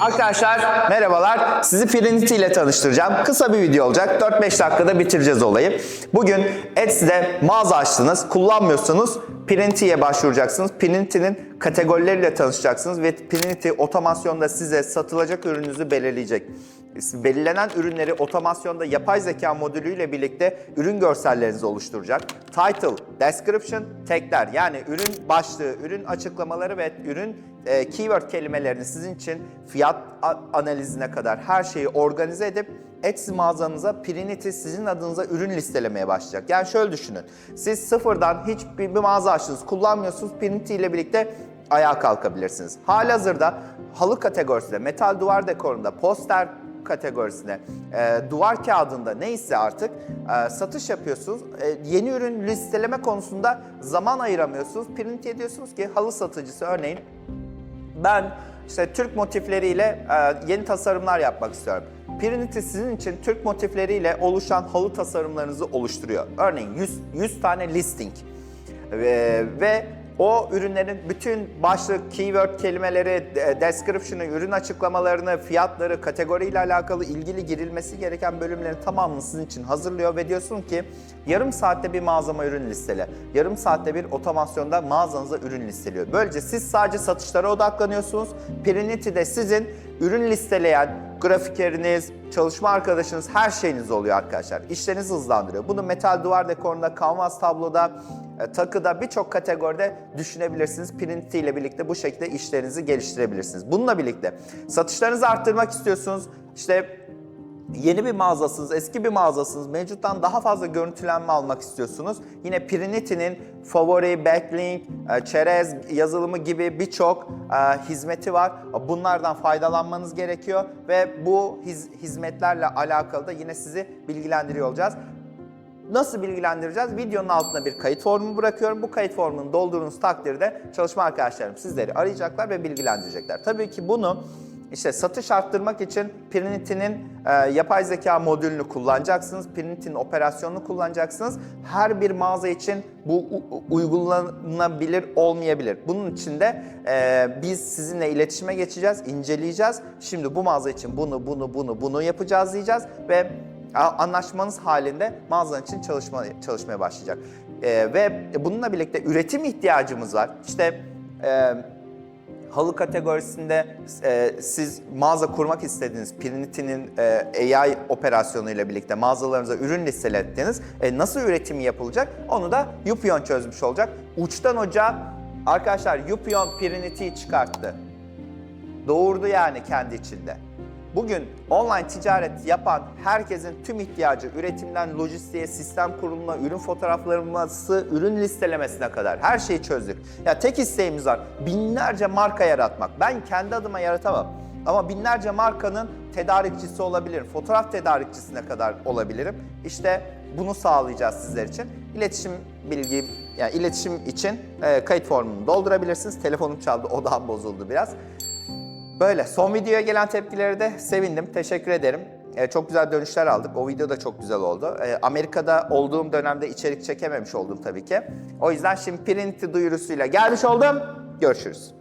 Arkadaşlar merhabalar. Sizi Prinity ile tanıştıracağım. Kısa bir video olacak. 4-5 dakikada bitireceğiz olayı. Bugün Etsy'de mağaza açtınız. Kullanmıyorsanız Prinity'ye başvuracaksınız. Prinity'nin kategorileriyle tanışacaksınız ve Prinity otomasyonda size satılacak ürününüzü belirleyecek. Belirlenen ürünleri otomasyonda yapay zeka modülüyle birlikte ürün görsellerinizi oluşturacak. Title, description, tagler yani ürün başlığı, ürün açıklamaları ve ürün e, keyword kelimelerini sizin için fiyat analizine kadar her şeyi organize edip Etsy mağazanıza Prinity sizin adınıza ürün listelemeye başlayacak. Yani şöyle düşünün. Siz sıfırdan hiçbir bir mağaza açtınız, kullanmıyorsunuz. Prinity ile birlikte ayağa kalkabilirsiniz. Halihazırda halı kategorisinde, metal duvar dekorunda, poster kategorisine, e, duvar kağıdında neyse artık e, satış yapıyorsunuz. E, yeni ürün listeleme konusunda zaman ayıramıyorsunuz. Print ediyorsunuz ki halı satıcısı örneğin ben işte Türk motifleriyle e, yeni tasarımlar yapmak istiyorum. Prinity sizin için Türk motifleriyle oluşan halı tasarımlarınızı oluşturuyor. Örneğin 100, 100 tane listing ve, ve o ürünlerin bütün başlık, keyword kelimeleri, de- description'ı, ürün açıklamalarını, fiyatları, kategoriyle alakalı ilgili girilmesi gereken bölümlerin tamamını sizin için hazırlıyor ve diyorsun ki yarım saatte bir mağazama ürün listele. Yarım saatte bir otomasyonda mağazanıza ürün listeliyor. Böylece siz sadece satışlara odaklanıyorsunuz. Prinity de sizin ürün listeleyen grafikeriniz, çalışma arkadaşınız her şeyiniz oluyor arkadaşlar. İşlerinizi hızlandırıyor. Bunu metal duvar dekorunda, kanvas tabloda, e, takıda birçok kategoride düşünebilirsiniz. Printy ile birlikte bu şekilde işlerinizi geliştirebilirsiniz. Bununla birlikte satışlarınızı arttırmak istiyorsunuz. İşte Yeni bir mağazasınız, eski bir mağazasınız, mevcuttan daha fazla görüntülenme almak istiyorsunuz. Yine Prinity'nin favori, backlink, e, çerez yazılımı gibi birçok e, hizmeti var. Bunlardan faydalanmanız gerekiyor ve bu hiz- hizmetlerle alakalı da yine sizi bilgilendiriyor olacağız. Nasıl bilgilendireceğiz? Videonun altına bir kayıt formu bırakıyorum. Bu kayıt formunu doldurduğunuz takdirde çalışma arkadaşlarım sizleri arayacaklar ve bilgilendirecekler. Tabii ki bunu işte satış arttırmak için Prinity'nin e, yapay zeka modülünü kullanacaksınız. Prinity'nin operasyonunu kullanacaksınız. Her bir mağaza için bu uygulanabilir olmayabilir. Bunun için de e, biz sizinle iletişime geçeceğiz, inceleyeceğiz. Şimdi bu mağaza için bunu, bunu, bunu, bunu yapacağız diyeceğiz ve anlaşmanız halinde mağazan için çalışma, çalışmaya başlayacak. Ee, ve bununla birlikte üretim ihtiyacımız var. İşte e, halı kategorisinde e, siz mağaza kurmak istediğiniz Prinity'nin e, AI operasyonuyla birlikte mağazalarınıza ürün listelettiniz. E, nasıl üretimi yapılacak? Onu da Yupion çözmüş olacak. Uçtan uca arkadaşlar Yupion Prinity'yi çıkarttı doğurdu yani kendi içinde. Bugün online ticaret yapan herkesin tüm ihtiyacı üretimden lojistiğe, sistem kurulumuna, ürün fotoğraflaması, ürün listelemesine kadar her şeyi çözdük. Ya tek isteğimiz var. Binlerce marka yaratmak. Ben kendi adıma yaratamam. Ama binlerce markanın tedarikçisi olabilirim. Fotoğraf tedarikçisine kadar olabilirim. İşte bunu sağlayacağız sizler için. İletişim bilgi, yani iletişim için e, kayıt formunu doldurabilirsiniz. Telefonum çaldı, odam bozuldu biraz. Böyle. Son videoya gelen tepkileri de sevindim. Teşekkür ederim. Ee, çok güzel dönüşler aldık. O video da çok güzel oldu. Ee, Amerika'da olduğum dönemde içerik çekememiş oldum tabii ki. O yüzden şimdi Printy duyurusuyla gelmiş oldum. Görüşürüz.